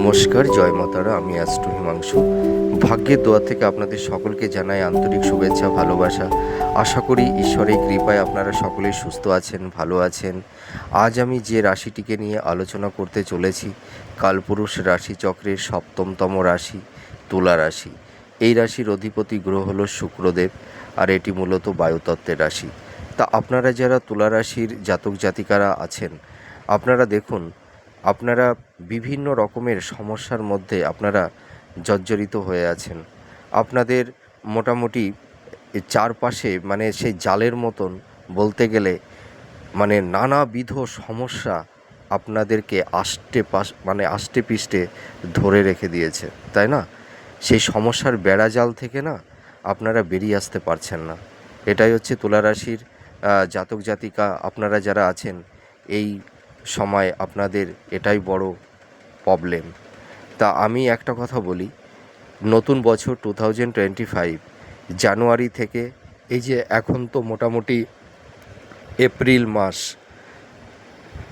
নমস্কার, জয় মাতারা, আমি অ্যাস্ট্রো হিমাংশু। ভাগ্যের দোয়া থেকে আপনাদের সকলকে জানাই আন্তরিক শুভেচ্ছা, ভালোবাসা। আশা করি ঈশ্বরের কৃপায় আপনারা সকলেই সুস্থ আছেন, ভালো আছেন। আজ আমি যে রাশিটিকে নিয়ে আলোচনা করতে চলেছি, কালপুরুষ রাশিচক্রের সপ্তমতম রাশি, তুলা রাশি। এই রাশির অধিপতি গ্রহ হলো শুক্রদেব, আর এটি মূলত বায়ুতত্ত্বের রাশি। তা আপনারা যারা তুলা রাশির জাতক জাতিকারা আছেন, আপনারা দেখুন, আপনারা বিভিন্ন রকমের সমস্যার মধ্যে আপনারা জর্জরিত হয়ে আছেন। আপনাদের মোটামুটি চারপাশে মানে সেই জালের মতন বলতে গেলে মানে নানাবিধ সমস্যা আপনাদেরকে আষ্টে পাশ মানে আষ্টে পিষ্টে ধরে রেখে দিয়েছে তাই না? সেই সমস্যার বেড়াজাল থেকে না আপনারা বেরিয়ে আসতে পারছেন না। এটাই হচ্ছে তুলা রাশির আহ, জাতক জাতিকা আপনারা যারা আছেন এই সময় আপনাদের এটাই বড় প্রবলেম তা আমি একটা কথা বলি। নতুন বছর টু থাউজেন্ড টোয়েন্টি ফাইভ জানুয়ারি থেকে এই যে এখন তো মোটামুটি এপ্রিল মাস,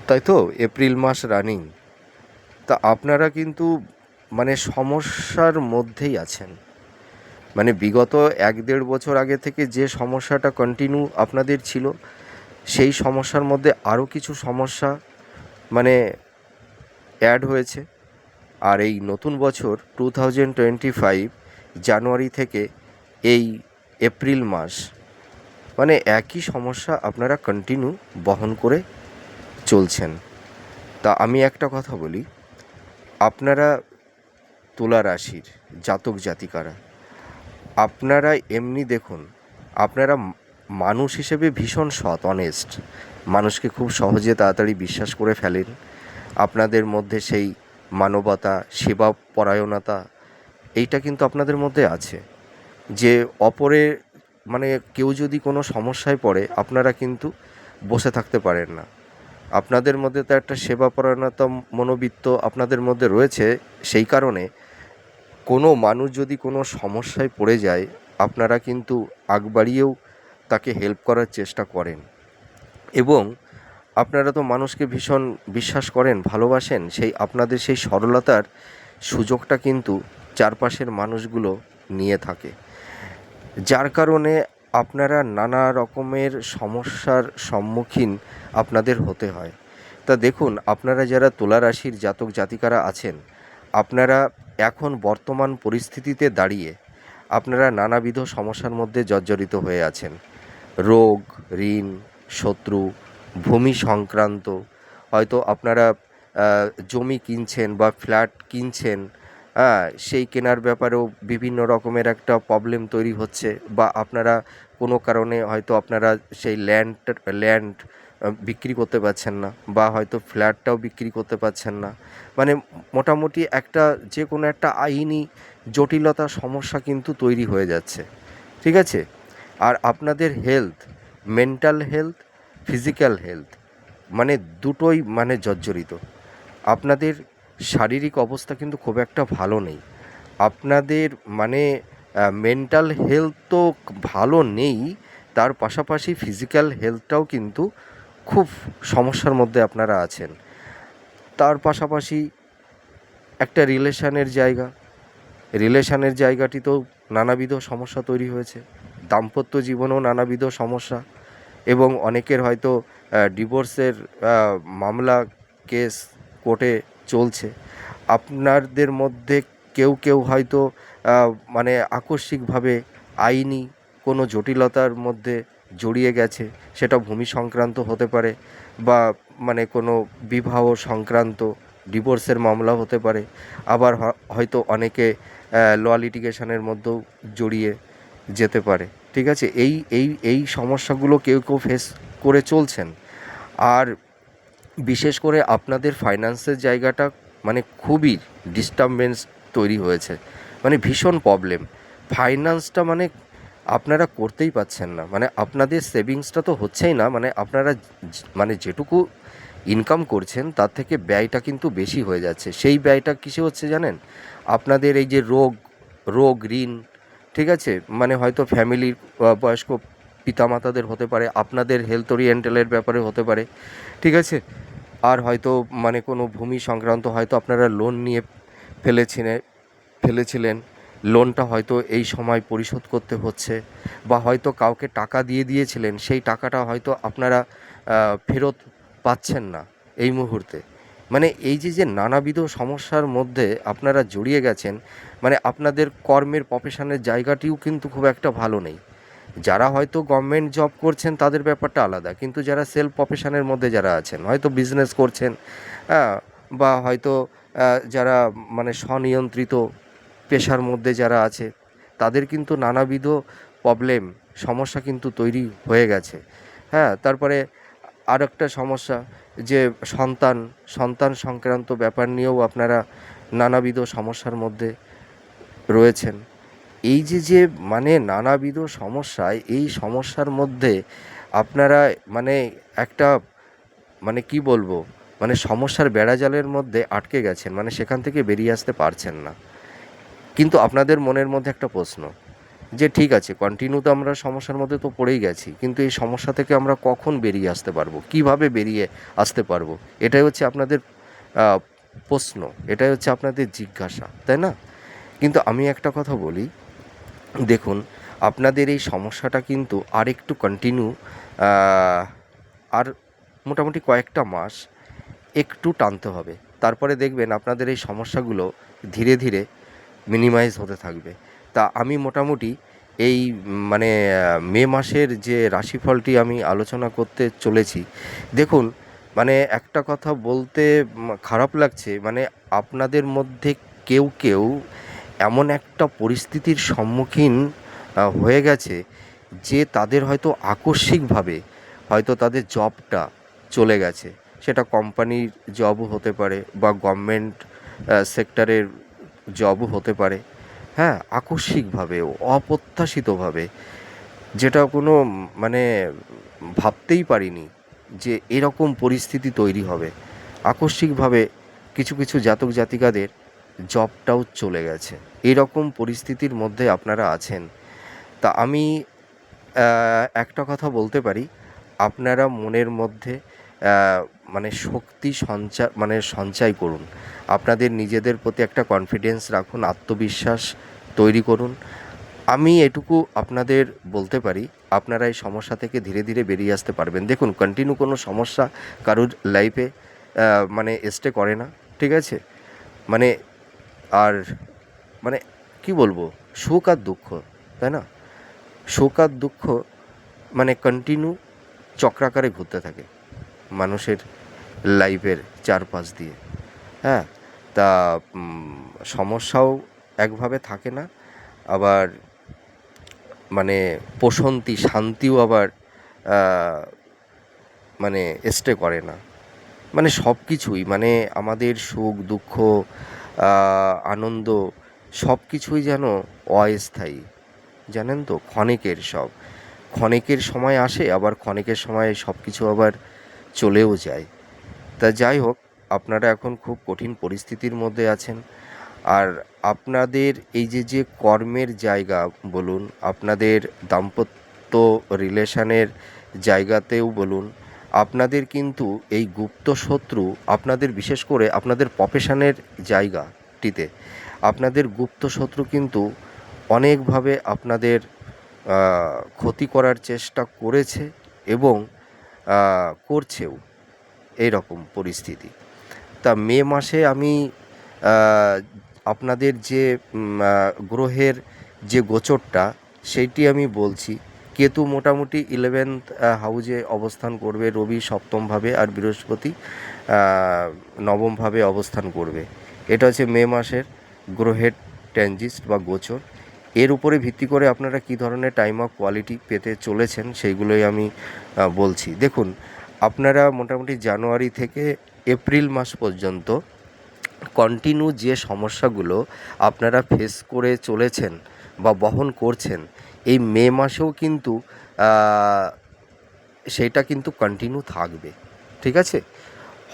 তাই তো? এপ্রিল মাস রানিং তা আপনারা কিন্তু মানে সমস্যার মধ্যেই আছেন। মানে বিগত এক দেড় বছর আগে থেকে যে সমস্যাটা কন্টিনিউ আপনাদের ছিল, সেই সমস্যার মধ্যে আরও কিছু সমস্যা মানে অ্যাড হয়েছে। আর এই নতুন বছর টু থাউজেন্ড টোয়েন্টি ফাইভ জানুয়ারি থেকে এই এপ্রিল মাস মানে একই সমস্যা আপনারা কন্টিনিউ বহন করে চলছেন। তা আমি একটা কথা বলি, আপনারা তুলা রাশির জাতক জাতিকারা, আপনারা এমনি দেখুন, আপনারা মানুষ হিসেবে ভীষণ সৎ অনেস্ট মানুষকে খুব সহজে তাড়াতাড়ি বিশ্বাস করে ফেলেন। আপনাদের মধ্যে সেই মানবতা, সেবা পরায়ণতা, এইটা কিন্তু আপনাদের মধ্যে আছে। যে অপরের মানে কেউ যদি কোনো সমস্যায় পড়ে, আপনারা কিন্তু বসে থাকতে পারেন না। আপনাদের মধ্যে তো একটা সেবা পরায়ণতা মনোবৃত্ত আপনাদের মধ্যে রয়েছে, সেই কারণে কোনো মানুষ যদি কোনো সমস্যায় পড়ে যায়, আপনারা কিন্তু আগ বাড়িয়েও তাকে হেল্প করার চেষ্টা করেন। এবং আপনারা তো মানুষকে ভীষণ বিশ্বাস করেন, ভালোবাসেন, সেই আপনাদের সেই সরলতার সুযোগটা কিন্তু চারপাশের মানুষগুলো নিয়ে থাকে। যার কারণে আপনারা নানা রকমের সমস্যার সম্মুখীন আপনাদের হতে হয়। তা দেখুন, আপনারা যারা তুলা রাশির জাতক জাতিকারা আছেন, আপনারা এখন বর্তমান পরিস্থিতিতে দাঁড়িয়ে আপনারা নানাবিধ সমস্যার মধ্যে জর্জরিত হয়ে আছেন। রোগ, ঋণ, শত্রু ভূমি সংক্রান্ত। হয়তো আপনারা জমি কিনছেন বা ফ্ল্যাট কিনছেন হ্যাঁ সেই কেনার ব্যাপারেও বিভিন্ন রকমের একটা প্রবলেম তৈরি হচ্ছে বা আপনারা কোনো কারণে হয়তো আপনারা সেই ল্যান্ড ল্যান্ড বিক্রি করতে পারছেন না বা হয়তো ফ্ল্যাটটাও বিক্রি করতে পারছেন না। মানে মোটামুটি একটা যে কোনো একটা আইনি জটিলতা সমস্যা কিন্তু তৈরি হয়ে যাচ্ছে। ঠিক আছে? আর আপনাদের health mental health physical health মানে দুটোই মানে জর্জরিত। আপনাদের শারীরিক অবস্থা কিন্তু খুব একটা ভালো নেই। আপনাদের মানে মেন্টাল হেলথ তো ভালো নেই, তার পাশাপাশি ফিজিক্যাল হেলথটাও কিন্তু খুব সমস্যার মধ্যে আপনারা আছেন। তার পাশাপাশি একটা রিলেশানের জায়গা, রিলেশনের জায়গাটিতেও নানাবিধ সমস্যা তৈরি হয়েছে। দাম্পত্য জীবনেও নানাবিধ সমস্যা। এবং অনেকের হয়তো ডিভোর্সের মামলা কেস কোর্টে চলছে। আপনাদের মধ্যে কেউ কেউ হয়তো মানে আকস্মিকভাবে আইনি কোনো জটিলতার মধ্যে জড়িয়ে গেছে, সেটা ভূমি সংক্রান্ত হতে পারে বা মানে কোনো বিবাহ সংক্রান্ত ডিভোর্সের মামলা হতে পারে। আবার হয়তো অনেকে ল লিটিগেশনের মধ্যেও জড়িয়ে যেতে পারে। ঠিক আছে? এই এই এই সমস্যাগুলো কেউ কেউ ফেস করে চলছেন। আর বিশেষ করে আপনাদের ফাইন্যান্সের জায়গাটা মানে খুবই ডিস্টারবেন্স তৈরি হয়েছে। মানে ভীষণ প্রবলেম ফাইন্যান্সটা মানে আপনারা করতেই পাচ্ছেন না। মানে আপনাদের সেভিংসটা তো হচ্ছেই না। মানে আপনারা মানে যেটুকু ইনকাম করছেন, তার থেকে ব্যয়টা কিন্তু বেশি হয়ে যাচ্ছে। সেই ব্যয়টা কিসে হচ্ছে জানেন? আপনাদের এই যে রোগ রোগ, ঋণ ঠিক আছে? মানে হয়তো ফ্যামিলির বয়স্ক পিতামাতাদের হতে পারে, আপনাদের হেলথ ওরিয়েন্টালের ব্যাপারে হতে পারে, ঠিক আছে? আর হয়তো মানে কোনো ভূমি সংক্রান্ত হয়তো আপনারা লোন নিয়ে ফেলেছিলেন ফেলেছিলেন। লোনটা হয়তো এই সময় পরিশোধ করতে হচ্ছে বা হয়তো কাউকে টাকা দিয়ে দিয়েছিলেন, সেই টাকাটা হয়তো আপনারা ফেরত পাচ্ছেন না এই মুহূর্তে। মানে এই যে যে নানাবিধ সমস্যার মধ্যে আপনারা জড়িয়ে গেছেন মানে আপনাদের কর্মের প্রফেশনের জায়গাটিও কিন্তু খুব একটা ভালো নেই। যারা হয়তো গভর্নমেন্ট জব করছেন তাদের ব্যাপারটা আলাদা। কিন্তু যারা সেলফ প্রফেশনের মধ্যে যারা আছেন হয়তো বিজনেস করছেন হ্যাঁ, বা হয়তো যারা মানে স্বনিয়ন্ত্রিত পেশার মধ্যে যারা আছে তাদের কিন্তু নানাবিধ প্রবলেম সমস্যা কিন্তু তৈরি হয়ে গেছে। হ্যাঁ তারপরে আর একটা সমস্যা যে সন্তান সন্তান সংক্রান্ত ব্যাপার নিয়েও আপনারা নানাবিধ সমস্যার মধ্যে রয়েছেন। এই যে যে মানে নানাবিধ সমস্যায় এই সমস্যার মধ্যে আপনারা মানে একটা মানে কি বলব মানে সমস্যার বেড়াজালের মধ্যে আটকে গেছেন মানে সেখান থেকে বেরিয়ে আসতে পারছেন না। কিন্তু আপনাদের মনের মধ্যে একটা প্রশ্ন যে ঠিক আছে কন্টিনিউ তো আমরা সমস্যার মধ্যে তো পড়েই গেছি, কিন্তু এই সমস্যা থেকে আমরা কখন বেরিয়ে আসতে পারব? কীভাবে বেরিয়ে আসতে পারব? এটাই হচ্ছে আপনাদের প্রশ্ন, এটাই হচ্ছে আপনাদের জিজ্ঞাসা, তাই না? কিন্তু আমি একটা কথা বলি, দেখুন, আপনাদের এই সমস্যাটা কিন্তু আর একটু কন্টিনিউ আর মোটামুটি কয়েকটা মাস একটু টানতে হবে। তারপরে দেখবেন আপনাদের এই সমস্যাগুলো ধীরে ধীরে মিনিমাইজ হতে থাকবে। তা আমি মোটামুটি এই মানে মে মাসের যে রাশিফলটি আমি আলোচনা করতে চলেছি, দেখুন মানে একটা কথা বলতে খারাপ লাগছে মানে আপনাদের মধ্যে কেউ কেউ এমন একটা পরিস্থিতির সম্মুখীন হয়ে গেছে যে তাদের হয়তো আকস্মিকভাবে হয়তো তাদের জবটা চলে গেছে। সেটা কোম্পানির জবও হতে পারে বা গভর্নমেন্ট সেক্টরের জবও হতে পারে। হ্যাঁ আকস্মিকভাবে, অপ্রত্যাশিতভাবে, যেটা কোনো মানে ভাবতেই পারিনি যে এরকম পরিস্থিতি তৈরি হবে। আকস্মিকভাবে কিছু কিছু জাতক জাতিকাদের জবটাও চলে গেছে। এরকম পরিস্থিতির মধ্যে আপনারা আছেন। তা আমি একটা কথা বলতে পারি। আপনারা মনের মধ্যে মানে শক্তি সঞ্চার মানে সঞ্চয় করুন। আপনাদের নিজেদের প্রতি একটা কনফিডেন্স রাখুন, আত্মবিশ্বাস তৈরি করুন। আমি এটুকু আপনাদের বলতে পারি, আপনারা এই সমস্যা থেকে ধীরে ধীরে বেরিয়ে আসতে পারবেন। দেখুন কন্টিনিউ কোনো সমস্যা কারোর লাইফে মানে স্টে করে না, ঠিক আছে? মানে আর মানে কি বলব, সুখ আর দুঃখ, তাই না? সুখ আর দুঃখ মানে কন্টিনিউ চক্রাকারে ঘুরতে থাকে মানুষের লাইফের চারপাশ দিয়ে। হ্যাঁ? তা সমস্যাও একভাবে থাকে না। আবার মানে প্রশান্তি, শান্তিও আবার মানে স্টে করে না। মানে সব কিছুই মানে আমাদের সুখ, দুঃখ আনন্দ সব কিছুই যেন অস্থায়ী। জানেন তো, ক্ষণিকের সব। ক্ষণিকের সময় আসে, আবার ক্ষণিকের সময় সব কিছু আবার চলেও যায়। তা যাই হোক আপনারা এখন খুব কঠিন পরিস্থিতির মধ্যে আছেন। আর আপনাদের এই যে যে কর্মের জায়গা বলুন, আপনাদের দাম্পত্য রিলেশনের জায়গাতেও বলুন, আপনাদের কিন্তু এই গুপ্ত শত্রু আপনাদের বিশেষ করে আপনাদের প্রফেশনের জায়গাটিতে, আপনাদের গুপ্ত শত্রু কিন্তু অনেকভাবে আপনাদের ক্ষতি করার চেষ্টা করেছে এবং করছেও। এই রকম পরিস্থিতি। তা মে মাসে আমি আপনাদের যে গ্রহের যে গোচরটা, সেইটি আমি বলছি। কেতু মোটামুটি ইলেভেন্থ হাউজে অবস্থান করবে, রবি সপ্তমভাবে আর বৃহস্পতি নবমভাবে অবস্থান করবে। এটা হচ্ছে মে মাসের গ্রহের ট্যানজিস্ট বা গোচর। এর উপরে ভিত্তি করে আপনারা কী ধরনের টাইম অফ কোয়ালিটি পেতে চলেছেন, সেইগুলোই আমি বলছি। দেখুন, আপনারা মোটামুটি জানুয়ারি থেকে এপ্রিল মাস পর্যন্ত কন্টিনিউ যে সমস্যাগুলো আপনারা ফেস করে চলেছেন বা বহন করছেন, এই মে মাসেও কিন্তু সেইটা কিন্তু কন্টিনিউ থাকবে, ঠিক আছে?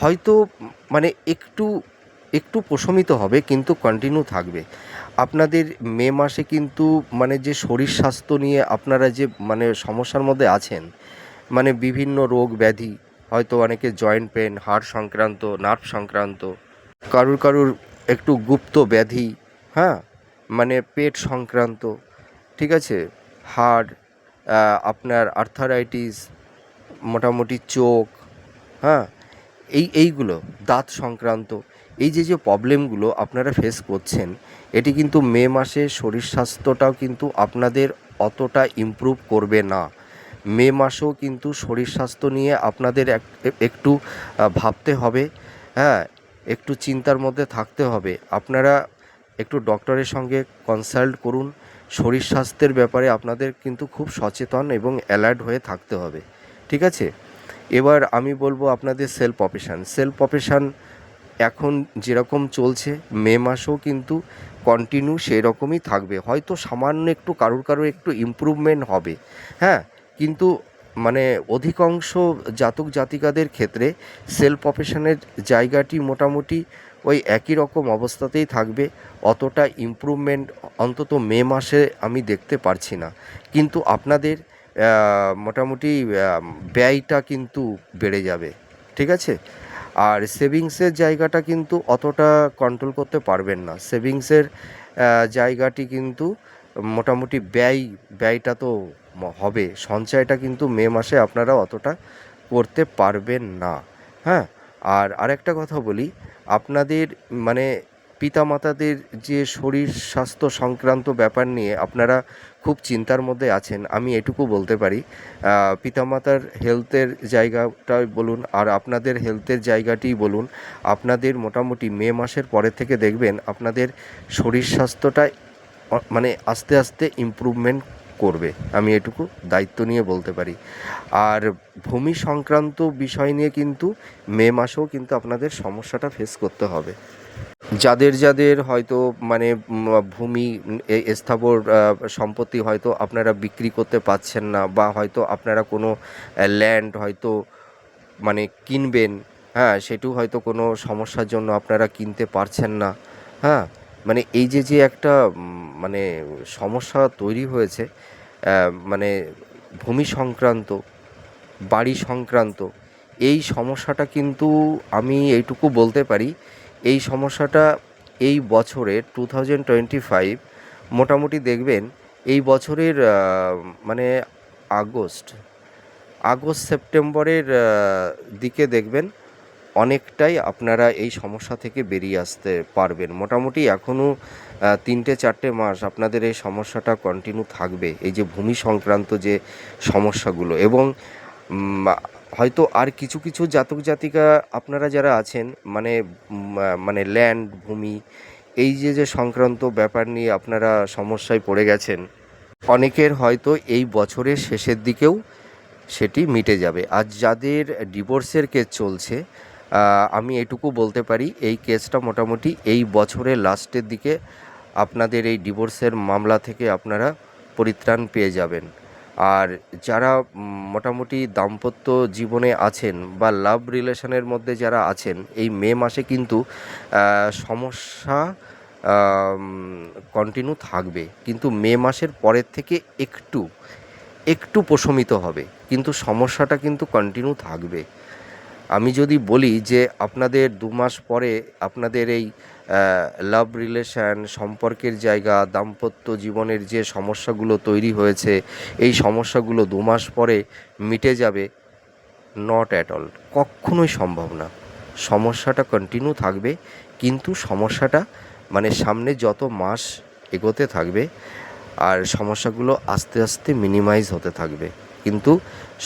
হয়তো মানে একটু একটু প্রশমিত হবে, কিন্তু কন্টিনিউ থাকবে। আপনাদের মে মাসে কিন্তু মানে যে শরীর স্বাস্থ্য নিয়ে আপনারা যে মানে সমস্যার মধ্যে আছেন মানে বিভিন্ন রোগ ব্যাধি হয়তো অনেকে জয়েন্ট পেন হাড় সংক্রান্ত নার্ভ সংক্রান্ত, কারুর কারুর একটু গুপ্ত ব্যাধি হ্যাঁ? মানে পেট সংক্রান্ত, ঠিক আছে? হাড় আপনার আর্থারাইটিস মোটামুটি চোখ হ্যাঁ? এই, এইগুলো, দাঁত সংক্রান্ত, এই যে যে প্রবলেমগুলো আপনারা ফেস করছেন, এটি কিন্তু মে মাসে শরীর স্বাস্থ্যটাও কিন্তু আপনাদের অতটা ইমপ্রুভ করবে না। মে মাসেও কিন্তু শরীর স্বাস্থ্য নিয়ে আপনাদের এক- একটু ভাবতে হবে। হ্যাঁ একটু চিন্তার মধ্যে থাকতে হবে। আপনারা একটু ডক্টরের সঙ্গে কনসাল্ট করুন। শরীর স্বাস্থ্যের ব্যাপারে আপনাদের কিন্তু খুব সচেতন এবং অ্যালার্ট হয়ে থাকতে হবে। ঠিক আছে? এবার আমি বলব আপনাদের সেলফ অপারেশান। সেলফ অপারেশান এখন যেরকম চলছে, মে মাসেও কিন্তু কন্টিনিউ সেই রকমই থাকবে। হয়তো সামান্য একটু কারোর কারোর একটু ইমপ্রুভমেন্ট হবে। হ্যাঁ কিন্তু মানে অধিকাংশ জাতক জাতিকাদের ক্ষেত্রে সেলফ অপারেশনের জায়গাটি মোটামুটি ওই একই রকম অবস্থাতেই থাকবে, অতটা ইমপ্রুভমেন্ট অন্তত মে মাসে আমি দেখতে পারছি না। কিন্তু আপনাদের মোটামুটি ব্যয়টা কিন্তু বেড়ে যাবে, ঠিক আছে? আর সেভিংসের জায়গাটা কিন্তু অতটা কন্ট্রোল করতে পারবেন না। সেভিংসের জায়গাটি কিন্তু মোটামুটি ব্যয়, ব্যয়টা তো হবে। সঞ্চয়টা কিন্তু মে মাসে আপনারা অতটা করতে পারবেন না। হ্যাঁ? আর আরেকটা কথা বলি, আপনাদের মানে পিতামাতাদের যে শরীর স্বাস্থ্য সংক্রান্ত ব্যাপার নিয়ে আপনারা খুব চিন্তার মধ্যে আছেন, আমি এটুকু বলতে পারি। পিতামাতার হেলথের জায়গাটাই বলুন, আর আপনাদের হেলথের জায়গাটিই বলুন, আপনাদের মোটামুটি মে মাসের পরে থেকে দেখবেন আপনাদের শরীর স্বাস্থ্যটা মানে আস্তে আস্তে ইমপ্রুভমেন্ট করবে। আমি এটুকু দায়িত্ব নিয়ে বলতে পারি। আর ভূমি সংক্রান্ত বিষয় নিয়ে কিন্তু মে মাসেও কিন্তু আপনাদের সমস্যাটা ফেস করতে হবে। যাদের যাদের হয়তো মানে ভূমি স্থাবর সম্পত্তি হয়তো আপনারা বিক্রি করতে পারছেন না বা হয়তো আপনারা কোনো ল্যান্ড হয়তো মানে কিনবেন হ্যাঁ সেটিও হয়তো কোনো সমস্যার জন্য আপনারা কিনতে পারছেন না হ্যাঁ। মানে এই যে যে একটা মানে সমস্যা তৈরি হয়েছে মানে ভূমি সংক্রান্ত, বাড়ি সংক্রান্ত, এই সমস্যাটা কিন্তু আমি এইটুকু বলতে পারি। এই সমস্যাটা এই বছরের টু থাউজেন্ড টোয়েন্টি ফাইভ মোটামুটি দেখবেন, এই বছরের মানে আগস্ট আগস্ট, সেপ্টেম্বরের দিকে দেখবেন অনেকটাই আপনারা এই সমস্যা থেকে বেরিয়ে আসতে পারবেন। মোটামুটি এখনও তিনটে চারটে মাস আপনাদের এই সমস্যাটা কন্টিনিউ থাকবে, এই যে ভূমি সংক্রান্ত যে সমস্যাগুলো এবং হয়তো আর কিছু কিছু জাতক জাতিকা আপনারা যারা আছেন মানে মানে ল্যান্ড ভূমি, এই যে যে সংক্রান্ত ব্যাপার নিয়ে আপনারা সমস্যায় পড়ে গেছেন, অনেকের হয়তো এই বছরের শেষের দিকেও সেটি মিটে যাবে। আর যাদের ডিভোর্সের কেস চলছে আমি এটুকু বলতে পারি, এই কেসটা মোটামুটি এই বছরের লাস্টের দিকে আপনাদের এই ডিভোর্সের মামলা থেকে আপনারা পরিত্রাণ পেয়ে যাবেন। আর যারা মোটামুটি দাম্পত্য জীবনে আছেন বা লাভ রিলেশনের মধ্যে যারা আছেন, এই মে মাসে কিন্তু সমস্যা কন্টিনিউ থাকবে। কিন্তু মে মাসের পরের থেকে একটু একটু প্রশমিত হবে। কিন্তু সমস্যাটা কিন্তু কন্টিনিউ থাকবে। আমি যদি বলি যে আপনাদের দু মাস পরে আপনাদের এই লাভ রিলেশান সম্পর্কের জায়গা, দাম্পত্য জীবনের যে সমস্যাগুলো তৈরি হয়েছে, এই সমস্যাগুলো দু মাস পরে মিটে যাবে নট অ্যাট অল কখনোই সম্ভব না। সমস্যাটা কন্টিনিউ থাকবে, কিন্তু সমস্যাটা মানে সামনে যত মাস এগোতে থাকবে, আর সমস্যাগুলো আস্তে আস্তে মিনিমাইজ হতে থাকবে। কিন্তু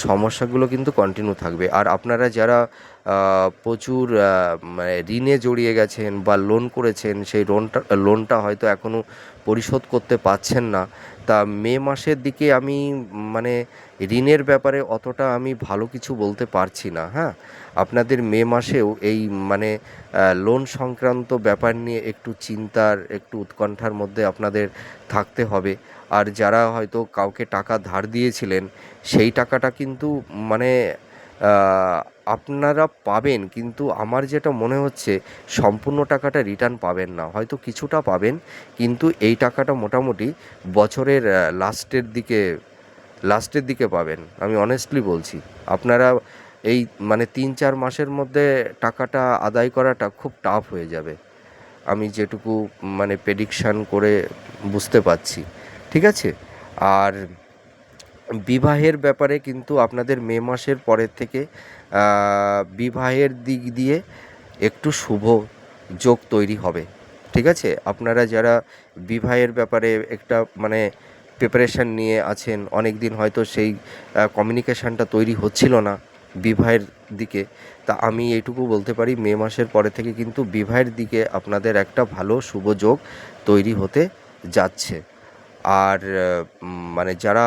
সমস্যাগুলো কিন্তু কন্টিনিউ থাকবে। আর আপনারা যারা প্রচুর মানে ঋণে জড়িয়ে গেছেন বা লোন করেছেন, সেই লোনটা লোনটা হয়তো এখনও পরিশোধ করতে পারছেন না। তা মে মাসের দিকে আমি মানে ঋণের ব্যাপারে অতটা আমি ভালো কিছু বলতে পারছি না হ্যাঁ? আপনাদের মে মাসেও এই মানে লোন সংক্রান্ত ব্যাপার নিয়ে একটু চিন্তার, একটু উৎকণ্ঠার মধ্যে আপনাদের থাকতে হবে। আর যারা হয়তো কাউকে টাকা ধার দিয়েছিলেন, সেই টাকাটা কিন্তু মানে আপনারা পাবেন, কিন্তু আমার যেটা মনে হচ্ছে, সম্পূর্ণ টাকাটা রিটার্ন পাবেন না। হয়তো কিছুটা পাবেন, কিন্তু এই টাকাটা মোটামুটি বছরের লাস্টের দিকে লাস্টের দিকে পাবেন। আমি অনেস্টলি বলছি। আপনারা এই মানে তিন চার মাসের মধ্যে টাকাটা আদায় করাটা খুব টাফ হয়ে যাবে। আমি যেটুকু মানে প্রেডিকশান করে বুঝতে পারছি। ঠিক আছে? আর বিবাহের ব্যাপারে কিন্তু আপনাদের মে মাসের পরের থেকে বিবাহের দিক দিয়ে একটু শুভ যোগ তৈরি হবে। ঠিক আছে? আপনারা যারা বিবাহের ব্যাপারে একটা মানে প্রিপারেশান নিয়ে আছেন অনেক দিন হয়তো সেই কমিউনিকেশানটা তৈরি হচ্ছিল না বিবাহের দিকে, তা আমি এইটুকু বলতে পারি, মে মাসের পরে থেকে কিন্তু বিবাহের দিকে আপনাদের একটা ভালো শুভ যোগ তৈরি হতে যাচ্ছে। আর মানে যারা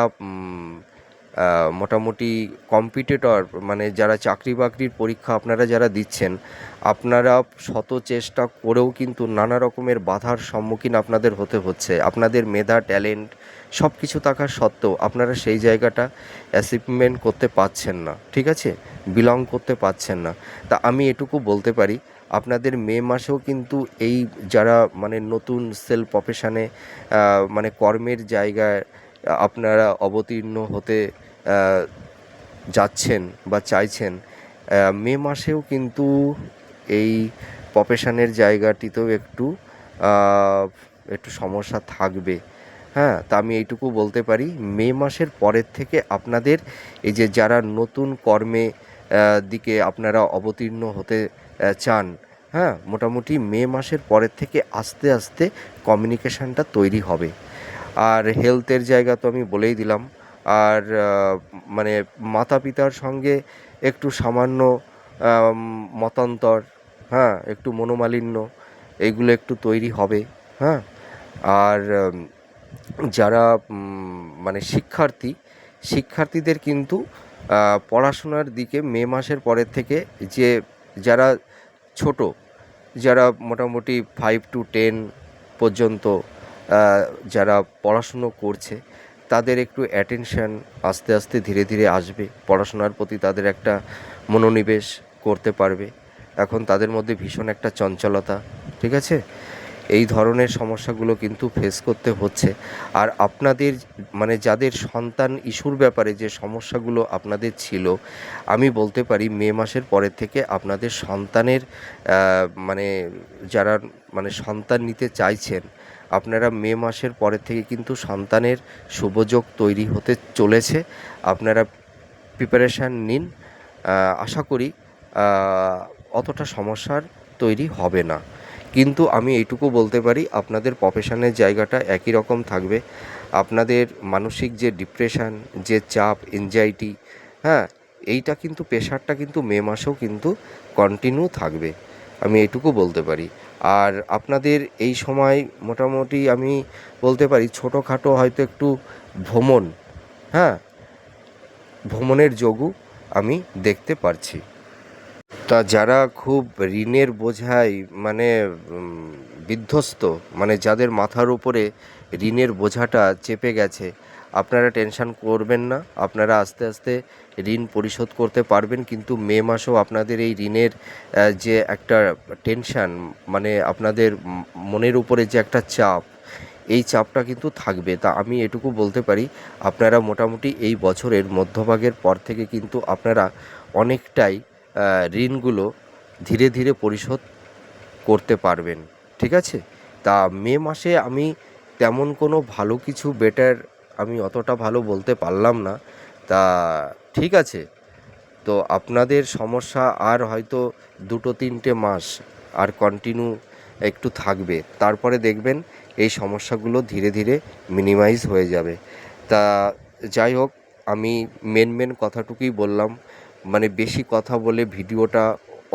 মোটামুটি কম্পিটিটর মানে যারা চাকরি বাকরির পরীক্ষা আপনারা যারা দিচ্ছেন, আপনারা শত চেষ্টা করেও কিন্তু নানা রকমের বাধার সম্মুখীন আপনাদের হতে হচ্ছে। আপনাদের মেধা ট্যালেন্ট সব কিছু থাকার সত্ত্বেও আপনারা সেই জায়গাটা অ্যাচিভমেন্ট করতে পারছেন না। ঠিক আছে? বিলং করতে পারছেন না। তা আমি এটুকু বলতে পারি আপনাদের মে মাসেও কিন্তু এই যারা মানে নতুন সেল প্রফেশনে মানে কর্মের জায়গায় আপনারা অবতীর্ণ হতে যাচ্ছেন বা চাইছেন মে মাসেও কিন্তু এই প্রফেশনের জায়গাটিতেও একটু একটু সমস্যা থাকবে। হ্যাঁ তা আমি এইটুকু বলতে পারি, মে মাসের পরের থেকে আপনাদের এই যে যারা নতুন কর্মে দিকে আপনারা অবতীর্ণ হতে চান। হ্যাঁ মোটামুটি মে মাসের পরের থেকে আস্তে আস্তে কমিউনিকেশানটা তৈরি হবে। আর হেলথের জায়গা তো আমি বলেই দিলাম। আর মানে মাতা পিতার সঙ্গে একটু সামান্য মতান্তর হ্যাঁ একটু মনোমালিন্য, এগুলো একটু তৈরি হবে। হ্যাঁ আর যারা মানে শিক্ষার্থী, শিক্ষার্থীদের কিন্তু পড়াশোনার দিকে মে মাসের পরের থেকে যে যারা ছোট, যারা মোটামুটি ফাইভ টু টেন পর্যন্ত যারা পড়াশুনো করছে, তাদের একটু অ্যাটেনশান আস্তে আস্তে ধীরে ধীরে আসবে। পড়াশোনার প্রতি তাদের একটা মনোনিবেশ করতে পারবে। এখন তাদের মধ্যে ভীষণ একটা চঞ্চলতা, ঠিক আছে? এই ধরনের সমস্যাগুলো কিন্তু ফেস করতে হচ্ছে। আর আপনাদের মানে যাদের সন্তান ইস্যুর ব্যাপারে যে সমস্যাগুলো আপনাদের ছিল, আমি বলতে পারি মে মাসের পরের থেকে আপনাদের সন্তানের মানে যারা মানে সন্তান নিতে চাইছেন, আপনারা মে মাসের পরের থেকে কিন্তু সন্তানের শুভযোগ তৈরি হতে চলেছে। আপনারা প্রিপারেশান নিন। আশা করি অতটা সমস্যার তৈরি হবে না। কিন্তু আমি এইটুকু বলতে পারি, আপনাদের প্রফেশনের জায়গাটা একই রকম থাকবে। আপনাদের মানসিক যে ডিপ্রেশন যে চাপ এনজাইটি হ্যাঁ এইটা কিন্তু প্রেশারটা কিন্তু মে মাসেও কিন্তু কন্টিনিউ থাকবে। আমি এইটুকু বলতে পারি। আর আপনাদের এই সময় মোটামুটি আমি বলতে পারি, ছোটোখাটো হয়তো একটু ভ্রমণ হ্যাঁ ভ্রমণের যোগও আমি দেখতে পারছি। তা যারা খুব ঋণের বোঝায় মানে বিধ্বস্ত মানে যাদের মাথার উপরে ঋণের বোঝাটা চেপে গেছে, আপনারা টেনশন করবেন না। আপনারা আস্তে আস্তে ঋণ পরিশোধ করতে পারবেন, কিন্তু মে মাসেও আপনাদের এই ঋণের যে একটা টেনশন মানে আপনাদের মনের উপরে যে একটা চাপ, এই চাপটা কিন্তু থাকবে। তা আমি এটুকু বলতে পারি, আপনারা মোটামুটি এই বছরের মধ্যভাগের পর থেকে কিন্তু আপনারা অনেকটাই ঋণগুলো ধীরে ধীরে পরিশোধ করতে পারবেন, ঠিক আছে? তা মে মাসে আমি তেমন কোনো ভালো কিছু বেটার আমি অতটা ভালো বলতে পারলাম না। তা ঠিক আছে, তো আপনাদের সমস্যা আর হয়তো দুটো তিনটে মাস আর কন্টিনিউ একটু থাকবে। তারপরে দেখবেন এই সমস্যাগুলো ধীরে ধীরে মিনিমাইজ হয়ে যাবে। তা যাই হোক, আমি মেন মেন কথাটুকুই বললাম। মানে বেশি কথা বলে ভিডিওটা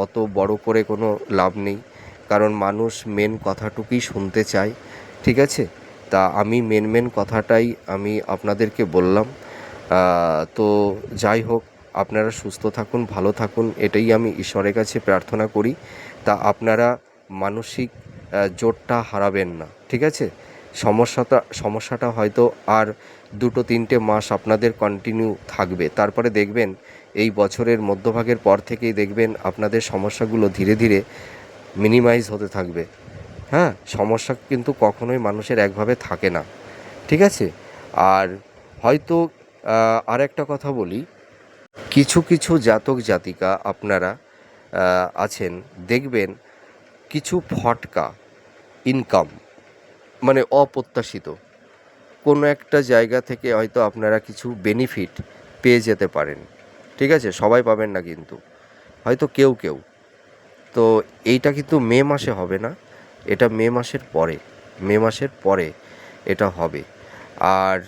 অত বড় করে কোনো লাভ নেই। কারণ মানুষ মেন কথাটুকুই শুনতে চায়, ঠিক আছে? তা আমি মেন মেন কথাটাই আমি আপনাদেরকে বললাম। তো যাই হোক, আপনারা সুস্থ থাকুন, ভালো থাকুন, এটাই আমি ঈশ্বরের কাছে প্রার্থনা করি। তা আপনারা মানসিক জোরটা হারাবেন না, ঠিক আছে? সমস্যাটা সমস্যাটা হয়তো আর দুটো তিনটে মাস আপনাদের কন্টিনিউ থাকবে। তারপরে দেখবেন, এই বছরের মধ্যভাগের পর থেকেই দেখবেন আপনাদের সমস্যাগুলো ধীরে ধীরে মিনিমাইজ হতে থাকবে। হ্যাঁ সমস্যা কিন্তু কখনোই মানুষের একভাবে থাকে না। ঠিক আছে? আর হয়তো আর একটা কথা বলি। কিছু কিছু জাতক, জাতিকা আপনারা আছেন, দেখবেন কিছু ফটকা ইনকাম মানে অপ্রত্যাশিত। কোনো একটা জায়গা থেকে হয়তো আপনারা কিছু বেনিফিট পেয়ে যেতে পারেন। ঠিক আছে? সবাই পাবেন না কিন্তু। হয়তো কেউ কেউ। তো এইটা কিন্তু মে মাসে হবে না। এটা মে মাসের পরে। মে মাসের পরে এটা হবে। আর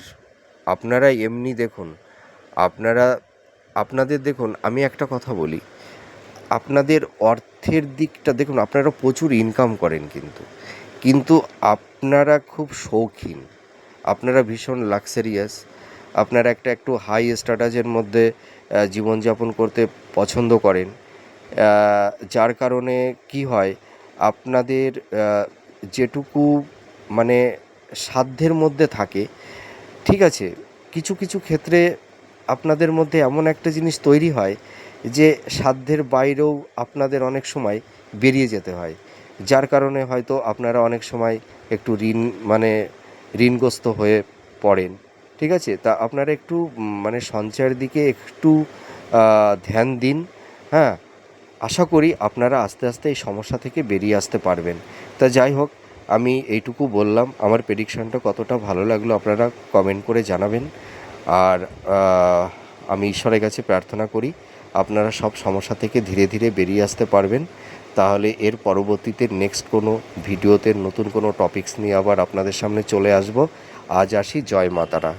আপনারা এমনি দেখুন, আপনারা, আপনাদের দেখুন, আমি একটা কথা বলি। আপনাদের অর্থের দিকটা দেখুন, আপনারা প্রচুর ইনকাম করেন কিন্তু। কিন্তু আপনারা খুব শৌখিন। আপনারা ভীষণ লাক্সারিয়াস আপনারা একটা একটু হাই স্ট্যাটাসের মধ্যে জীবনযাপন করতে পছন্দ করেন। যার কারণে কি হয়, আপনাদের যেটুকু মানে সাধ্যের মধ্যে থাকে, ঠিক আছে, কিছু কিছু ক্ষেত্রে আপনাদের মধ্যে এমন একটা জিনিস তৈরি হয় যে সাধ্যের বাইরেও আপনাদের অনেক সময় বেরিয়ে যেতে হয়। যার কারণে হয়তো আপনারা অনেক সময় একটু ঋণ মানে ঋণগ্রস্ত হয়ে পড়েন। ঠিক আছে? তা আপনারা একটু মানে সঞ্চয়ের দিকে একটু ধ্যান দিন হ্যাঁ? আশা করি আপনারা আস্তে আস্তে এই সমস্যা থেকে বেরিয়ে আসতে পারবেন। তা যাই হোক, আমি এইটুকু বললাম। আমার প্রেডিকশনটা কতটা ভালো লাগল আপনারা কমেন্ট করে জানাবেন। আর আমি ঈশ্বরের কাছে প্রার্থনা করি, আপনারা সব সমস্যা থেকে ধীরে ধীরে বেরিয়ে আসতে পারবেন। তাহলে এর পরবর্তীতে নেক্সট কোনো ভিডিওতে নতুন কোনো টপিকস নিয়ে আবার আপনাদের সামনে চলে আসব। আজ আসি, জয় মাতারা।